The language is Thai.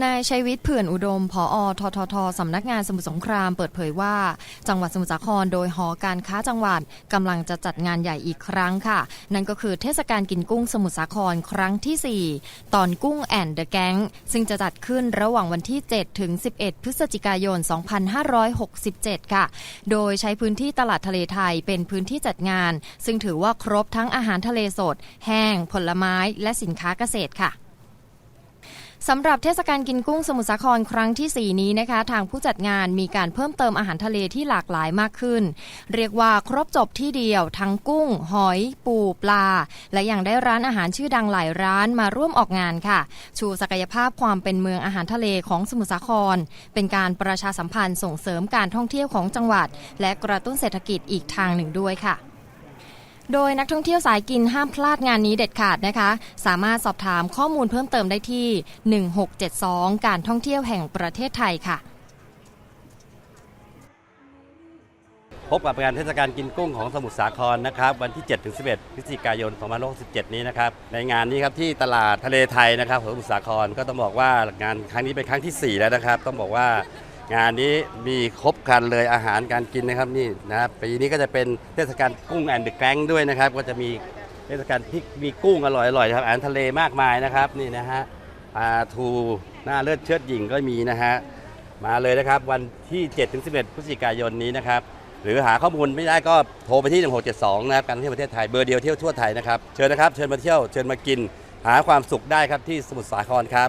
นายชัยวิทย์เผื่อนอุดม ผอทททสำนักงานสมุทรสงครามเปิดเผยว่า จังหวัดสมุทรสาครโดยหอการค้าจังหวัดกำลังจะจัดงานใหญ่อีกครั้งค่ะ นั่นก็คือเทศกาลกินกุ้งสมุทรสาครครั้งที่ 4 ตอนกุ้งแอนเดอะแก๊งซึ่งจะจัดขึ้นระหว่างวันที่ 7 ถึง 11 พฤศจิกายน 2567 ค่ะ โดยใช้พื้นที่ตลาดทะเลไทยเป็นพื้นที่จัดงาน ซึ่งถือว่าครบทั้งอาหารทะเลสด แห้ง ผลไม้ และสินค้าเกษตรค่ะ สำหรับเทศกาลกินกุ้งสมุทรสาครครั้งที่ 4 นี้นะคะ ทางผู้จัดงานมีการเพิ่มเติมอาหารทะเลที่หลากหลายมากขึ้น เรียกว่าครบจบที่เดียว ทั้งกุ้ง หอย ปูปลา และยังได้ร้านอาหารชื่อดังหลายร้านมาร่วมออกงานค่ะ ชูศักยภาพความเป็นเมืองอาหารทะเลของสมุทรสาคร เป็นการประชาสัมพันธ์ส่งเสริมการท่องเที่ยวของจังหวัด และกระตุ้นเศรษฐกิจอีกทางหนึ่งด้วยค่ะ โดยนักท่องเที่ยวสายกินห้ามพลาดงานนี้เด็ดขาดนะคะ สามารถสอบถามข้อมูลเพิ่มเติมได้ที่ 1672 การท่องเที่ยวแห่งประเทศไทยค่ะ พบกับงานเทศกาลกินกุ้งของสมุทรสาครนะครับ วันที่ 7-11 พฤศจิกายน 2567 นี้นะครับ ในงานนี้ครับที่ตลาดทะเลไทยนะครับของสมุทรสาครก็ต้องบอกว่างานครั้งนี้เป็นครั้งทีสี่4 แล้วนะครับ ต้องบอกว่า งานนี้มีครบครันเลยอาหารการกินนะครับนี่นะครับปีนี้ก็จะเป็นเทศกาลกุ้งแอนด์เดอะแกงด้วยนะครับ ก็จะมีเทศกาลพริกมีกุ้งอร่อยๆนะครับอาหารทะเลมากมายนะครับนี่นะฮะปลาทูหน้าเลือดเชือดหญิงก็มีนะฮะมาเลยนะครับวันที่ 7-11 พฤศจิกายนนี้นะครับหรือหาข้อมูลไม่ได้ก็โทรไปที่ 1672 นะครับการท่องเที่ยวประเทศไทยเบอร์เดียวเที่ยวทั่วไทยนะครับเชิญนะครับเชิญมาเที่ยวเชิญมากิน หาความสุขได้ครับที่สมุทรสาครครับ